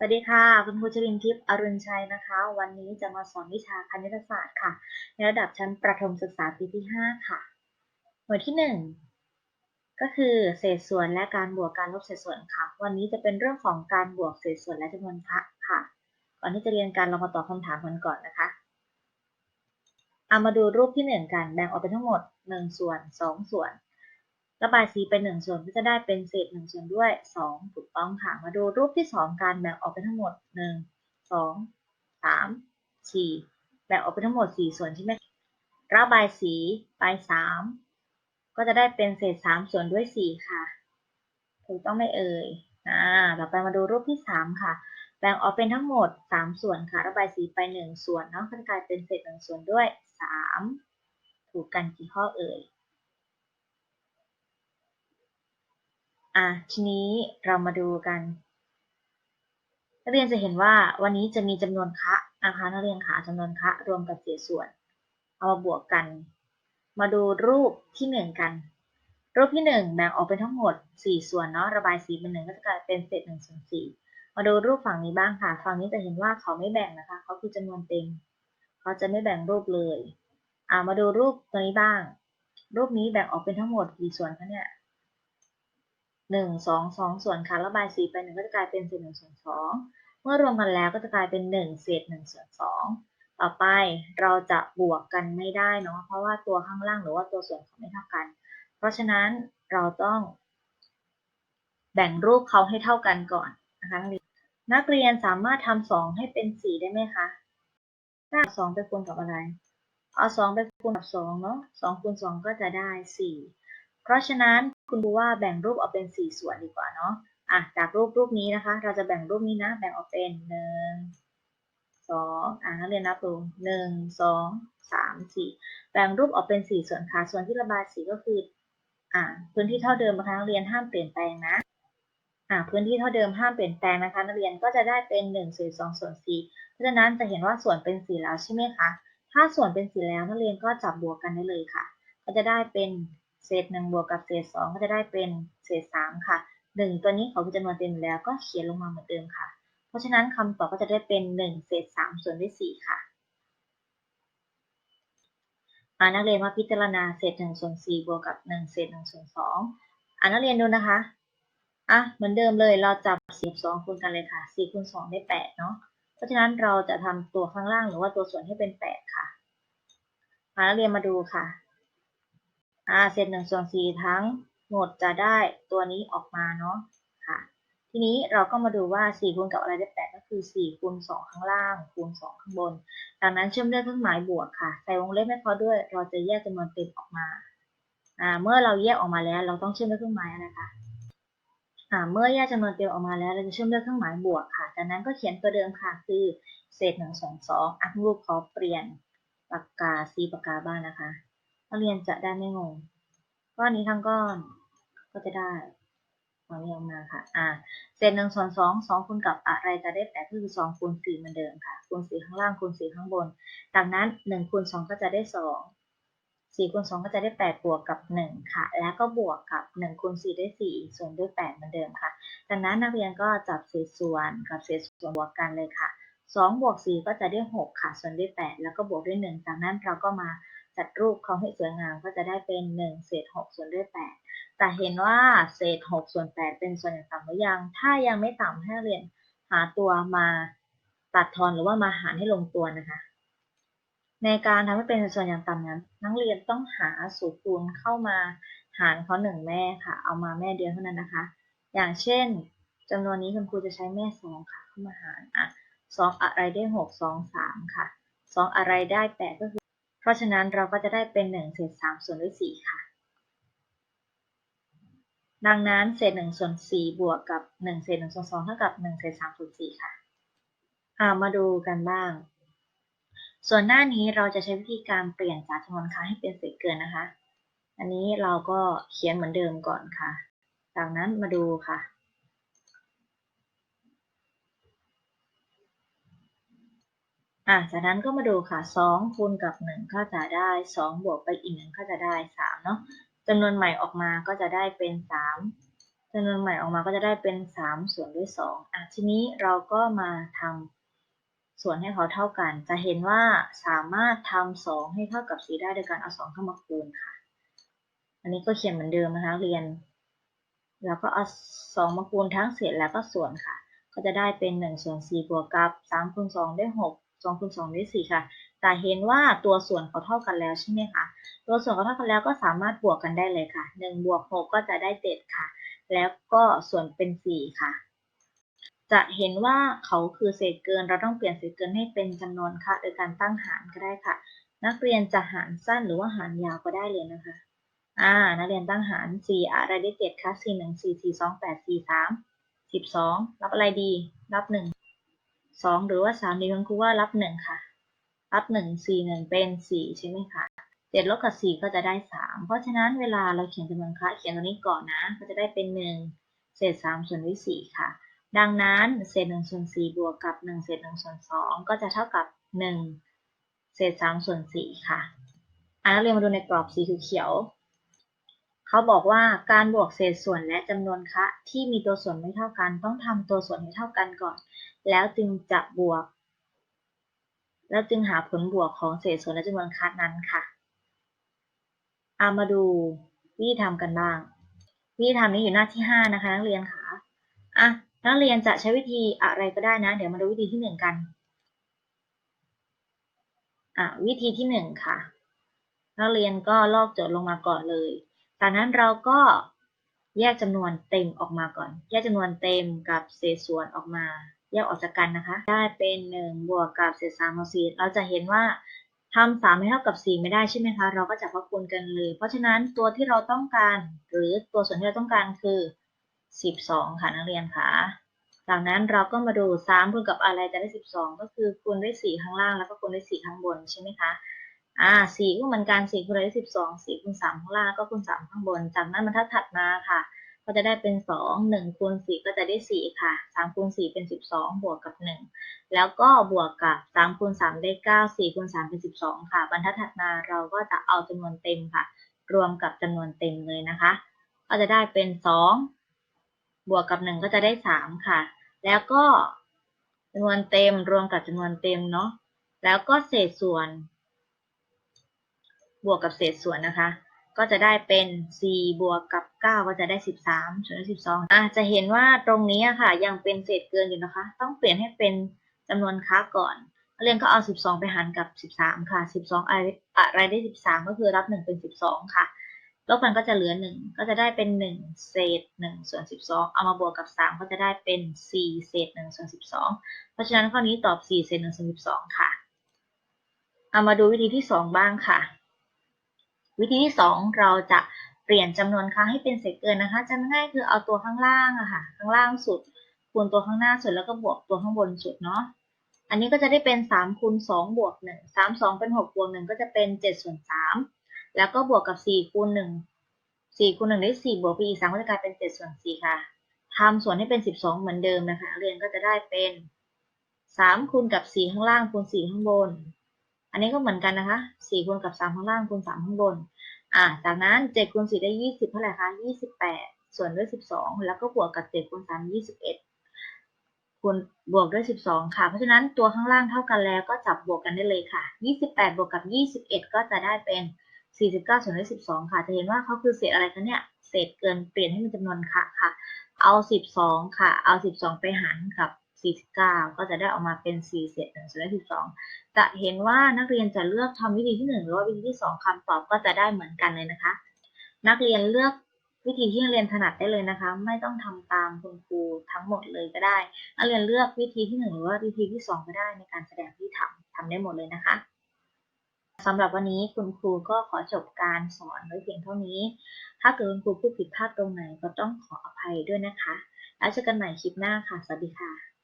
สวัสดีค่ะ คุณครูชลินทิพย์อรุณชัยนะคะ วันนี้จะมาสอนวิชาคณิตศาสตร์ค่ะ ในระดับชั้นประถมศึกษาปีที่ 5 ค่ะ หน่วยที่ 1 ก็คือเศษส่วนและการบวกการลบเศษส่วนค่ะ วันนี้จะเป็นเรื่องของการบวกเศษส่วนและจำนวนพระค่ะก่อนที่จะเรียนการเรามาตอบคำถามกันก่อนนะคะเอามาดูรูปที่ 1 กันแบ่งออกเป็นทั้งหมด 1 ส่วน 2 ส่วน ระบายสีเป็น1ส่วนก็จะได้เป็นเศษ1ส่วนด้วย 2 ถูกต้องค่ะ มาดูรูปที่ 2 การแบ่งออกเป็นทั้งหมด 1 2 3 4 แบ่งออกเป็นทั้งหมด 4 ส่วนใช่ไหมระบายสีไป 3 ก็จะได้เป็นเศษ 3 ส่วนด้วย 4 ค่ะ ถูกต้องไหมเอ่ยอ่าต่อไปมาดูรูปที่ 3 ค่ะ แบ่งออกเป็นทั้งหมด 3 ส่วนค่ะ ระบายสีไป 1 ส่วนเนาะก็จะกลายเป็นเศษ 1 ส่วนด้วย 3 ถูกกันกี่ข้อเอ่ย อะทีนี้เรามาดูกันนักเรียนจะเห็นว่าวันนี้จะมีจำนวนคะนะคะนักเรียนคะจำนวนคะรวมกับเศษส่วน เอามาบวกกัน มาดูรูปที่หนึ่งกัน รูปที่หนึ่งแบ่งออกเป็นทั้งหมดสี่ส่วนเนาะระบายสีเป็นหนึ่งก็จะกลายเป็นเศษหนึ่งส่วนสี่มาดูรูปฝั่งนี้บ้างค่ะ ฝั่งนี้จะเห็นว่าเขาไม่แบ่งนะคะ เขาคือจำนวนเต็ม เขาจะไม่แบ่งรูปเลย อ่ามาดูรูปตัวนี้บ้าง รูปนี้แบ่งออกเป็นทั้งหมดกี่ส่วนคะเนี่ย หนึ่งสองสองส่วนค่ะระบายสีไปหนึ่งก็จะกลายเป็นเศษหนึ่งส่วนสองเมื่อรวมกันแล้วก็จะกลายเป็นหนึ่งเศษหนึ่งส่วนสองต่อไปเราจะบวกกันไม่ได้เนาะเพราะว่าตัวข้างล่างหรือว่าตัวส่วนเขาไม่เท่ากัน เพราะฉะนั้นเราต้องแบ่งรูปเขาให้เท่ากันก่อนนะคะนักเรียนนักเรียนสามารถทำสองให้เป็นสี่ได้ไหมคะถ้าสองไปคูณกับอะไร เอาสองไปคูณกับสองเนาะสองคูณสองก็จะได้สี่เพราะฉะนั้น คุณดูว่าแบ่งรูปออกเป็น 4 ส่วนดีกว่าเนาะอะจากรูปรูปนี้นะคะ เราจะแบ่งรูปนี้นะ แบ่งออกเป็นหนึ่งสองอะนักเรียนนับดูหนึ่งสองสามสี่แบ่งรูปออกเป็น 4 ส่วนค่ะ ส่วนที่ระบายสีก็คืออะพื้นที่เท่าเดิมนะคะนักเรียนห้ามเปลี่ยนแปลงนะอะพื้นที่เท่าเดิมห้ามเปลี่ยนแปลงนะคะนักเรียนก็จะได้เป็น1ส่วน2ส่วน4เพราะฉะนั้นจะเห็นว่าส่วนเป็น4แล้วใช่ไหมคะถ้าส่วนเป็น4แล้วนักเรียนก็จับบวกกันได้เลยค่ะ ก็จะได้เป็น เศษหนึ่งบวกกับเศษสองก็จะได้เป็นเศษสามค่ะหนึ่งตัวนี้เขาคือจำนวนเต็มแล้วก็เขียนลงมาเหมือนเดิมค่ะ เพราะฉะนั้นคำตอบก็จะได้เป็นหนึ่งเศษสามส่วนด้วยสี่ค่ะอานักเรียนมาพิจารณาเศษหนึ่งส่วนสี่บวกกับหนึ่งเศษหนึ่งส่วนสองอ่านักเรียนดูนะคะอะเหมือนเดิมเลยเราจับสี่สองคูณกันเลยค่ะสี่คูณสองได้แปดเนาะเพราะฉะนั้นเราจะทำตัวข้างล่างหรือว่าตัวส่วนให้เป็นแปดค่ะอานักเรียนมาดูค่ะ อ่าเศษหนึ่งส่วนสี่ทั้งหมดจะได้ตัวนี้ออกมาเนาะค่ะ ทีนี้เราก็มาดูว่า4คูณกับอะไรได้8ก็คือ4คูณ2ข้างล่างคูณ2ข้างบนดังนั้นเชื่อมด้วยเครื่องหมายบวกค่ะ ใส่วงเล็บให้เขาด้วย เราจะแยกจำนวนเต็มออกมาอ่าเมื่อเราแยกออกมาแล้ว เราต้องเชื่อมด้วยเครื่องหมายอะไรคะอ่าเมื่อแยกจำนวนเต็มออกมาแล้วเราจะเชื่อมด้วยเครื่องหมายบวกค่ะจากนั้นก็เขียนตัวเดิมค่ะคือเศษ1ส่วน2อะรูปขอเปลี่ยนปากกาสีปากกาบ้างนะคะ นักเรียนจะได้ไม่งงก้อนนี้ทั้งก้อนก็จะได้วางเรียงมาค่ะ อ่า เศษหนึ่งส่วนสองสองคูณกับอะไรจะได้แปดก็คือสองคูณสี่เหมือนเดิมค่ะ คูณสี่ข้างล่างคูณสี่ข้างบน ดังนั้นหนึ่งคูณสองก็จะได้สองสี่คูณสองก็จะได้แปดบวกกับหนึ่งค่ะ แล้วก็บวกกับหนึ่งคูณสี่ได้สี่ส่วนด้วยแปดเหมือนเดิมค่ะ ดังนั้นนักเรียนก็จับเศษส่วนกับเศษส่วนบวกกันเลยค่ะสองบวกสี่ก็จะได้หกค่ะ ส่วนด้วยแปดแล้วก็บวกด้วยหนึ่งจากนั้นเราก็มา จัดรูปเขาให้สวยงามก็จะได้เป็น 1 เศษ 6 ส่วนด้วย 8 แต่เห็นว่าเศษ 6 ส่วน 8 เป็นส่วนอย่างต่ำหรือยัง ถ้ายังไม่ต่ำให้เรียนหาตัวมาตัดทอนหรือว่ามาหารให้ลงตัวนะคะ ในการทำให้เป็นส่วนอย่างต่ำนั้น นักเรียนต้องหาสูตรคูณเข้ามาหารเขาหนึ่งแม่ค่ะ เอามาแม่เดียวเท่านั้นนะคะ อย่างเช่นจำนวนนี้คุณครูจะใช้แม่สองค่ะเข้ามาหารอะสองอะไรได้หกสองสามค่ะสองอะไรได้แปดก็คือ ราะฉะนั้นเราก็จะได้เป็น1เศษ3ส่วนด้วย4ค่ะ ดังนั้นเศษ1ส่วน4บวกกับ1เศษ1ส่วน2เท่ากับ1เศษ3ส่วน4ค่ะามาดูกันบ้าง ส่วนหน้านี้เราจะใช้วิธีการเปลี่ยนจากจำนวนค้าให้เป็นเศษเกินนะคะ อันนี้เราก็เขียนเหมือนเดิมก่อนค่ะ จากนั้นมาดูค่ะ อะจากนั้นก็มาดูค่ะ2คูณกับ 1 ก็จะได้ 2 บวกไปอีก1ก็จะได้ 3 เนาะจำนวนใหม่ออกมาก็จะได้เป็น 3จำนวนใหม่ออกมาก็จะได้เป็นสามส่วนด้วยสองอะทีนี้เราก็มาทำส่วนให้เขาเท่ากัน จะเห็นว่าสามารถทำสองให้เท่ากับสี่ได้โดยการเอาสองเข้ามาคูณค่ะ อันนี้ก็เขียนเหมือนเดิมนะคะเรียน แล้วก็เอาสองมาคูณทั้งเศษแล้วก็ส่วนค่ะ ก็จะได้เป็นหนึ่งส่วนสี่บวกกับสามคูณสองได้ห กสองคูณสองได้สี่ค่ะ แต่เห็นว่าตัวส่วนเขาเท่ากันแล้วใช่ไหมคะ ตัวส่วนเขาเท่ากันแล้วก็สามารถบวกกันได้เลยค่ะหนึ่งบวกหกก็จะได้เจ็ดค่ะ แล้วก็ส่วนเป็นสี่ค่ะ จะเห็นว่าเขาคือเศษเกิน เราต้องเปลี่ยนเศษเกินให้เป็นจำนวนค่ะ โดยการตั้งหารก็ได้ค่ะ นักเรียนจะหารสั้นหรือว่าหารยาวก็ได้เลยนะคะอ่านักเรียนตั้งหาร 4 อะไรได้ 7คะ4 1 4 4 2 8 4 3 12 รับอะไรดี รับ 1 2หรือว่า3ดีคุณครูว่ารับ1ค่ะ รับ1 4 1เป็น4ใช่ไหมคะ7ลบกับ4ก็จะได้3เพราะฉะนั้นเวลาเราเขียนจำนวนคะเขียนตัวนี้ก่อนนะ ก็จะได้เป็น1เศษ3ส่วนด้วย4ค่ะ ดังนั้นเศษ1ส่วน4บวกกับ1เศษ1ส่วน2ก็จะเท่ากับ1เศษ3ส่วน4ค่ะอะนักเรียนมาดูในกรอบสีเขียว เขาบอกว่าการบวกเศษส่วนและจำนวนคะ ที่มีตัวส่วนไม่เท่ากัน ต้องทำตัวส่วนให้เท่ากันก่อน แล้วจึงจะบวก แล้วจึงหาผลบวกของเศษส่วนและจำนวนคะนั้นค่ะเอามาดูวิธีทำกันบ้าง วิธีทำนี้อยู่หน้าที่ 5 นะคะ นักเรียนค่ะอะนักเรียนจะใช้วิธีอะไรก็ได้นะ เดี๋ยวมาดูวิธีที่ 1 กันอะวิธีที่ 1 ค่ะนักเรียนก็ลอกโจทย์ลงมาก่อนเลย จากนั้นเราก็แยกจำนวนเต็มออกมาก่อน แยกจำนวนเต็มกับเศษส่วนออกมา แยกออกจากกันนะคะ ได้เป็น1บวกกับเศษ3ส่วน4เราจะเห็นว่าทำ3ให้เท่ากับ 4 ไม่ได้ใช่ไหมคะ เราก็จะพักคูณกันเลย เพราะฉะนั้นตัวที่เราต้องการ หรือตัวส่วนที่เราต้องการคือ 12 ค่ะนักเรียนค่ะจากนั้นเราก็มาดู3คูณกับอะไรจะได้ 12 ก็คือคูณด้วย4ข้างล่างแล้วก็คูณด้วย4ข้างบนใช่ไหมคะ อ่าสี่ก็เหมือนกันสี่คูณได้สิบสองสี่คูณสามข้างล่างก็คูณสามข้างบน จากนั้นบรรทัดถัดมาค่ะ ก็จะได้เป็นสองหนึ่งคูณสี่ก็จะได้สี่ค่ะสามคูณสี่เป็นสิบสองบวกกับหนึ่งแล้วก็บวกกับสามคูณสามได้เก้าสี่คูณสามเป็นสิบสองค่ะ บรรทัดถัดมาเราก็จะเอาจำนวนเต็มค่ะ รวมกับจำนวนเต็มเลยนะคะ ก็จะได้เป็นสองบวกกับหนึ่งก็จะได้สามค่ะ แล้วก็จำนวนเต็มรวมกับจำนวนเต็มเนาะแล้วก็เศษส่วน บวกกับเศษส่วนนะคะ ก็จะได้เป็น 4 บวกกับ 9 ก็จะได้ 13ส่วนด้12อะจะเห็นว่าตรงนี้ค่ะ ยังเป็นเศษเกินอยู่นะคะ ต้องเปลี่ยนให้เป็นจำนวนค้าก่อนเรียนก็เอา 12 ไปหารกับ 13 ค่ะ 12อะไรอะไรได้ 13 ก็คือรับ 1 เป็น 12 ค่ะ ลบกันก็จะเหลือ 1 ก็จะได้เป็น 1 เศษ 1 ส่วน 12 เอามาบวกกับ 3 ก็จะได้เป็น 4 เศษ 1 ส่วน 12 เพราะฉะนั้นข้อนี้ตอบ 4 เศษ 1 ส่วน 12 ค่ะ เอามาดูวิธีที่ 2 บ้างค่ะ วิธีที่ 2 เราจะเปลี่ยนจำนวนครั้งให้เป็นเศษเกินนะคะจำง่ายคือเอาตัวข้างล่างอะค่ะ ข้างล่างสุดคูณตัวข้างหน้าสุดแล้วก็บวกตัวข้างบนสุดเนาะ อันนี้ก็จะได้เป็น3คูณ2บวก1 3 2 เป็น6บวก1ก็จะเป็น7ส่วน3แล้วก็บวกกับ4คูณ1 4คูณ1ได้4บวกไปอีก3ก็จะกลายเป็น7ส่วน4ค่ะทำส่วนให้เป็น 12 เหมือนเดิมนะคะเรียนก็จะได้เป็น3คูณกับ4ข้างล่างคูณ4ข้างบน อันนี้ก็เหมือนกันนะคะ4คูณกับ3ข้างล่างคูณ3ข้างบน อ่า จากนั้น7คูณ4ได้20เท่าไหร่คะ28ส่วนด้วย12แล้วก็บวกกับ7คูณ3 21คูณบวกด้วย 12 ค่ะ เพราะฉะนั้นตัวข้างล่างเท่ากันแล้วก็จับบวกกันได้เลยค่ะ 28 บวกกับ 21 ก็จะได้เป็น 49ส่วนด้วย12 ค่ะ จะเห็นว่าเขาคือเศษอะไรคะเนี่ย เศษเกินเปลี่ยนให้เป็นจำนวนค่ะค่ะ เอา 12 ค่ะ เอา 12 ไปหารกับ 49 ก็จะได้ออกมาเป็น4เศษ1ส่วน12 จะเห็นว่านักเรียนจะเลือกทำวิธีที่ 1 หรือว่าวิธีที่ 2คำตอบก็จะได้เหมือนกันเลยนะคะ นักเรียนเลือกวิธีที่นักเรียนถนัดได้เลยนะคะ ไม่ต้องทำตามคุณครูทั้งหมดเลยก็ได้ นักเรียนเลือกวิธีที่ 1 หรือว่าวิธีที่ 2 ก็ได้ในการแสดงที่ทำทำได้หมดเลยนะคะสำหรับวันนี้คุณครูก็ขอจบการสอนไว้เพียงเท่านี้ ถ้าเกิดคุณครูพูดผิดพลาดตรงไหนก็ต้องขออภัยด้วยนะคะ แล้วเจอกันใหม่คลิปหน้าค่ะ สวัสดีค่ะ